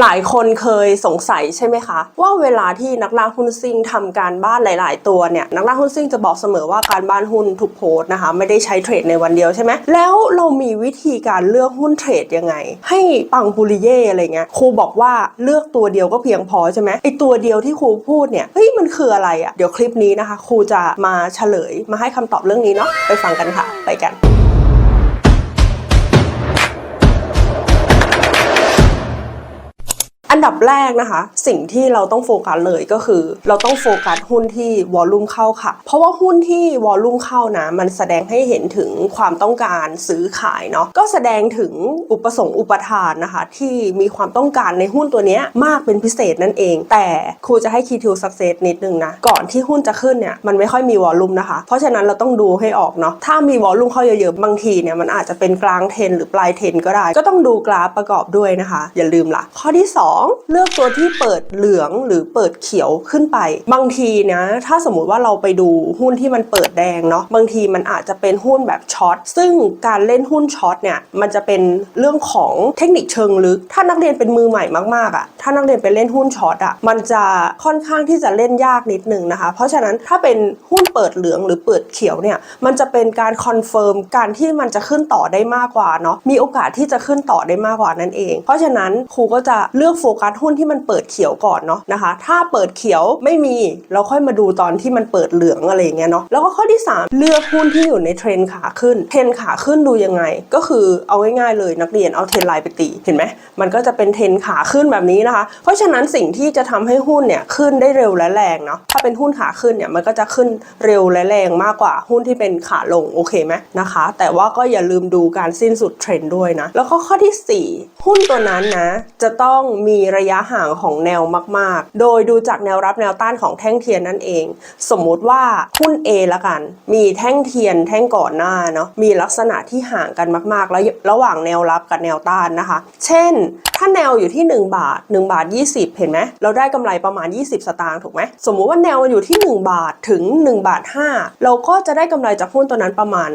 หลายคนเคยสงสัยใช่ไหมคะ ว่าเวลาที่นักล่าหุ้นซิ่งทำการบ้านหลาย ๆ ตัวเนี่ยนักล่าหุ้นซิ่งจะบอกเสมอว่าการบ้านหุ้นทุกโพสนะคะ ไม่ได้ใช้เทรดในวันเดียวใช่ไหมแล้วเรามีวิธีการเลือกหุ้นเทรดยังไง ให้ปังปุริเย่อะไรเงี้ยครูบอกว่าเลือกตัวเดียวก็เพียงพอใช่ไหมไอตัวเดียวที่ครูพูดเนี่ยเฮ้ยมันคืออะไรอะ่ะเดี๋ยวคลิปนี้นะคะ ครูจะมาเฉลยมาให้คำตอบเรื่องนี้เนาะไปฟังกันค่ะ ไปกัน ดับแรกนะคะ สิ่งที่เราต้องโฟกัสเลยก็คือ เราต้องโฟกัสหุ้นที่วอลลุ่มเข้าค่ะ เพราะว่าหุ้นที่วอลลุ่มเข้านะ มันแสดงให้เห็นถึงความต้องการซื้อขายเนาะก็แสดงถึงอุปสงค์อุปทานนะคะ ที่มีความต้องการในหุ้นตัวนี้มากเป็นพิเศษนั่นเอง แต่ครูจะให้ key to success นิดนึงนะก่อนที่หุ้นจะขึ้นเนี่ยมันไม่ค่อยมีวอลลุ่มนะคะ เพราะฉะนั้นเราต้องดูให้ออกเนาะถ้ามีวอลลุ่มเข้าเยอะๆบางทีเนี่ยมันอาจจะเป็นกลางเทนหรือปลายเทนก็ได้ ก็ต้องดูกราฟประกอบด้วยนะคะ อย่าลืมละข้อที่ 2เลือกตัวที่เปิดเหลืองหรือเปิดเขียวขึ้นไป บางทีนะถ้าสมมุติว่าเราไปดูหุ้นที่มันเปิดแดงเนาะบางทีมันอาจจะเป็นหุ้นแบบช็อตซึ่งการเล่นหุ้นช็อตเนี่ยมันจะเป็นเรื่องของเทคนิคเชิงลึก ถ้านักเรียนเป็นมือใหม่มากๆอะ่ะถ้านักเรียนไปเล่นหุ้นช็อตอะมันจะค่อนข้างที่จะเล่นยากนิดนึงนะคะ เพราะฉะนั้นถ้าเป็นหุ้นเปิดเหลืองหรือเปิดเขียวเนี่ยมันจะเป็นการคอนเฟิร์มการที่มันจะขึ้นต่อได้มากกว่าเนาะมีโอกาสที่จะขึ้นต่อได้มากกว่านั่นเอง เพราะฉะนั้นครูก็จะเลือกโฟกัสหุ้นที่มันเปิดเขียวก่อนเนาะนะคะ ถ้าเปิดเขียวไม่มีเราค่อยมาดูตอนที่มันเปิดเหลืองอะไรเงี้ยเนาะแล้วก็ข้อที่ 3 เลือกหุ้นที่อยู่ในเทรนขาขึ้นเทรนขาขึ้นดูยังไง ก็คือเอาง่ายๆเลยนักเรียนเอาเทรนไลน์ไปตีเห็นไหมมันก็จะเป็นเทรนขาขึ้นแบบนี้นะคะ เพราะฉะนั้นสิ่งที่จะทำให้หุ้นเนี่ยขึ้นได้เร็วและแรงเนาะถ้าเป็นหุ้นขาขึ้นเนี่ยมันก็จะขึ้นเร็วและแรงมากกว่าหุ้นที่เป็นขาลงโอเคไหมนะคะ แต่ว่าก็อย่าลืมดูการสิ้นสุดเทรนด์ด้วยนะแล้วก็ข้อที่ 4 หุ้นตัวนั้นนะจะต้องมีระยะห่างของแนวมาก ๆ โดยดูจากแนวรับแนวต้านของแท่งเทียนนั่นเอง สมมุติว่าหุ้น A ละกัน มีแท่งเทียนแท่งก่อนหน้าเนาะมีลักษณะที่ห่างกันมาก ๆ แล้วระหว่างแนวรับกับแนวต้านนะคะ เช่น ถ้าแนวอยู่ที่ 1 บาท 1 บาท 20 เห็นไหมเราได้กำไรประมาณ 20 สตางค์ถูกไหมสมมุติว่าแนวมันอยู่ที่ 1 บาทถึง 1 บาท 5 เราก็จะได้กำไรจากหุ้นตัวนั้นประมาณ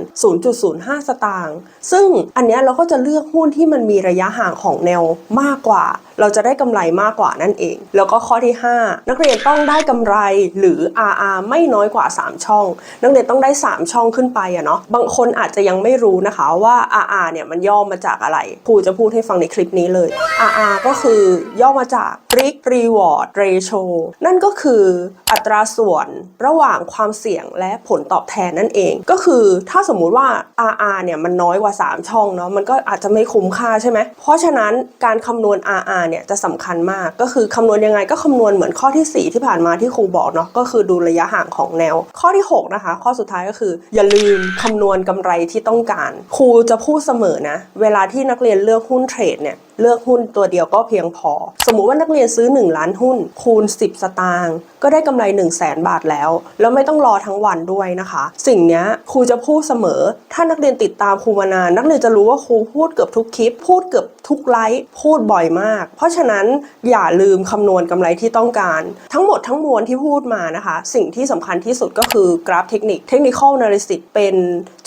0.05 สตางค์ซึ่งอันนี้เราก็จะเลือกหุ้นที่มันมีระยะห่างของแนวมากกว่า เราจะได้กำไรมากกว่านั่นเอง แล้วก็ข้อที่ 5 นักเรียนต้องได้กำไรหรือ RR ไม่น้อยกว่า 3 ช่อง นักเรียนต้องได้ 3 ช่องขึ้นไปอะเนาะบางคนอาจจะยังไม่รู้นะคะว่า RR เนี่ยมันย่อมาจากอะไรครูจะพูดให้ฟังในคลิปนี้เลย RR ก็คือย่อมาจาก Risk Reward Ratio นั่นก็คืออัตราส่วนระหว่างความเสี่ยงและผลตอบแทนนั่นเอง ก็คือถ้าสมมุติว่า RR เนี่ยมันน้อยกว่า 3 ช่องเนาะมันก็อาจจะไม่คุ้มค่าใช่ไหมเพราะฉะนั้นการคำนวณ RR เนี่ยจะสำคัญมากก็คือคำนวณยังไงก็คำนวณเหมือนข้อที่ 4 ที่ผ่านมาที่ครูบอกเนาะก็คือดูระยะห่างของแนว ข้อที่ 6 นะคะ ข้อสุดท้ายก็คือ อย่าลืมคำนวณกำไรที่ต้องการ ครูจะพูดเสมอนะ เวลาที่นักเรียนเลือกหุ้นเทรดเนี่ย เลือกหุ้นตัวเดียวก็เพียงพอ สมมุติว่านักเรียนซื้อ 1 ล้านหุ้น คูณ 10 สตางค์ก็ได้กำไร 1 0 0 0 0แสนบาทแล้ว แล้วไม่ต้องรอทั้งวันด้วยนะคะ สิ่งนี้ครูจะพูดเสมอ ถ้านักเรียนติดตามครูมานาน นักเรียนจะรู้ว่าครูพูดเกือบทุกคลิป พูดเกือบทุกไลฟ์พูดบ่อยมาก เพราะฉะนั้นอย่าลืมคำนวณกำไรที่ต้องการ ทั้งหมดทั้งมวลที่พูดมานะคะ สิ่งที่สำคัญที่สุดก็คือกราฟเทคนิค Technical Analysis เป็น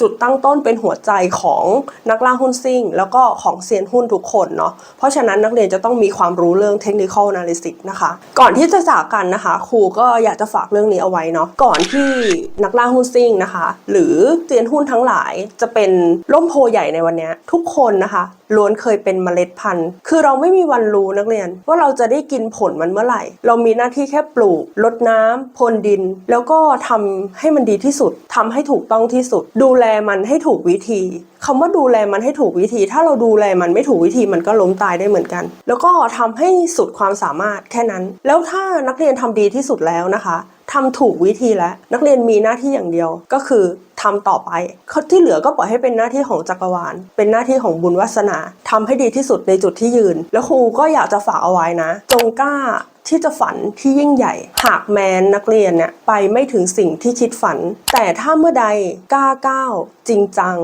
จุดตั้งต้นเป็นหัวใจของนักล่าหุ้นซิ่ง แล้วก็ของเซียนหุ้นทุกคนเนาะเพราะฉะนั้นนักเรียนจะต้องมีความรู้เรื่อง Technical Analysis นะคะ ก่อนที่จะจากกันนะคะ ครูก็อยากจะฝากเรื่องนี้เอาไว้เนาะก่อนที่นักล่าหุ้นซิ่งนะคะ หรือเซียนหุ้นทั้งหลายจะเป็นร่มโพใหญ่ในวันนี้ทุกคนนะคะล้วนเคยเป็นเมล็ดพันธุ์ คือเราไม่มีวันรู้นักเรียน ว่าเราจะได้กินผลมันเมื่อไหร่ เรามีหน้าที่แค่ปลูกรดน้ำพรนดิน แล้วก็ทำให้มันดีที่สุดทำให้ถูกต้องที่สุด ดูแลมันให้ถูกวิธี คำว่าดูแลมันให้ถูกวิธี ถ้าเราดูแลมันไม่ถูกวิธีมันก็ล้มตายได้เหมือนกัน แล้วก็ทำให้สุดความสามารถแค่นั้น แล้วถ้านักเรียนทำดีที่สุดแล้วนะคะทำถูกวิธีแล้วนักเรียนมีหน้าที่อย่างเดียวก็คือทำต่อไปที่เหลือก็ปล่อยให้เป็นหน้าที่ของจักรวาล เป็นหน้าที่ของบุญวาสนาทำให้ดีที่สุดในจุดที่ยืน แล้วครูก็อยากจะฝากเอาไว้นะ จงกล้าที่จะฝันที่ยิ่งใหญ่ หากแม้นนักเรียนเนี่ยไปไม่ถึงสิ่งที่คิดฝัน แต่ถ้าเมื่อใดกล้าก้าวจริงจัง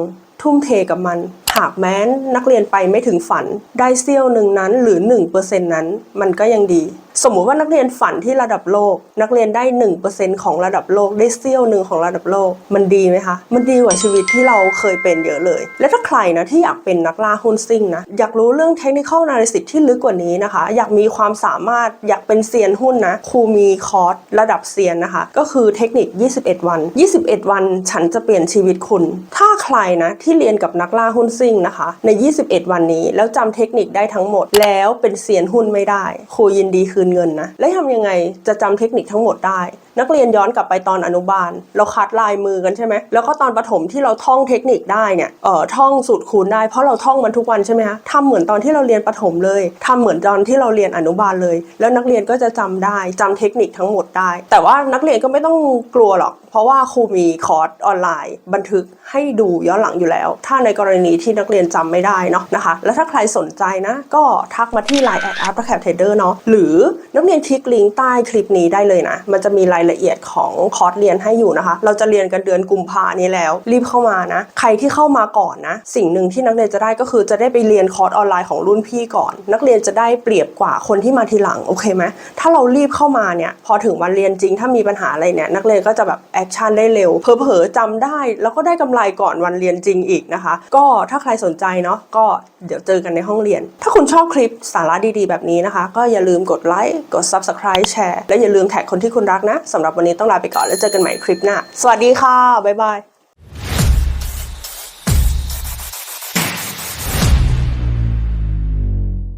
ทุ่มเทกับมัน หากแม้นนักเรียนไปไม่ถึงฝันได้เสี้ยวหนึ่งนั้นหรือ 1%นั้น มันก็ยังดี สมมุติว่านักเรียนฝันที่ระดับโลก นักเรียนได้ 1%ของระดับโลกได้เสี้ยวหนึ่งของระดับโลก มันดีไหมคะ มันดีกว่าชีวิตที่เราเคยเป็นเยอะเลย และถ้าใครนะที่อยากเป็นนักล่าหุ้นซิ่งนะอยากรู้เรื่องเทคนิคอลนาลิซิสที่ลึกกว่านี้นะคะ อยากมีความสามารถอยากเป็นเซียนหุ้นนะครูมีคอร์สระดับเซียนนะคะ ก็คือเทคนิค 21 วัน 21 วันฉันจะเปลี่ยนชีวิตคุณ ถ้าใครนะที่เรียนกับนักล่าหุ้นซิ่งนะคะ ใน 21 วันนี้ แล้วจำเทคนิคได้ทั้งหมด แล้วเป็นเซียนหุ้นไม่ได้ ครูยินดีคืนเงินนะ แล้วทำยังไงจะจำเทคนิคทั้งหมดได้ นักเรียนย้อนกลับไปตอนอนุบาล เราคัดลายมือกันใช่ไหมแล้วก็ตอนประถมที่เราท่องเทคนิคได้เนี่ยเอ่อท่องสูตรคูณได้เพราะเราท่องมันทุกวันใช่ไหมคะทำเหมือนตอนที่เราเรียนประถมเลยทำเหมือนตอนที่เราเรียนอนุบาลเลย แล้วนักเรียนก็จะจำได้จำเทคนิคทั้งหมดได้ แต่ว่านักเรียนก็ไม่ต้องกลัวหรอก เพราะว่าครูมีคอร์สออนไลน์ บันทึกให้ดูย้อนหลังอยู่แล้ว ถ้าในกรณีที่นักเรียนจำไม่ได้เนาะนะคะ แล้วถ้าใครสนใจนะ ก็ทักมาที่ Line แอด a p p c a p Trader เนาะหรือนักเรียนคลิกลิงก์ใต้คลิปนี้ได้เลยนะ มันจะมีรายละเอียดของคอร์สเรียนให้อยู่นะคะ เราจะเรียนกันเดือนกุมภานี้แล้ว รีบเข้ามานะ ใครที่เข้ามาก่อนนะ สิ่งหนึ่งที่นักเรียนจะได้ก็คือจะได้ไปเรียนคอร์สออนไลน์ของรุ่นพี่ก่อน นักเรียนจะได้เปรียบกว่าคนที่มาทีหลังโอเคไหมถ้าเรารีบเข้ามาเนี่ยพอถึงวันเรียนจริงถ้ามีปัญหาอะไรเนี่ยนักเรียนก็จะแบบแอคชั่นได้เร็วเผลอจำได้ แล้วก็ได้กำไรก่อนวันเรียนจริงอีกนะคะ ก็ถ้ารสนใจเนาะก็เดี๋ยวเจอกันในห้องเรียน ถ้าคุณชอบคลิปสาระดีๆ แบบนี้นะคะ ก็อย่าลืมกดไลค์กด subscribe แชร์และอย่าลืมแท็กคนที่คุณรักนะสำหรับวันนี้ต้องลาไปก่อนแล้วเจอกันใหม่คลิปหน้า สวัสดีค่ะบ๊ายบาย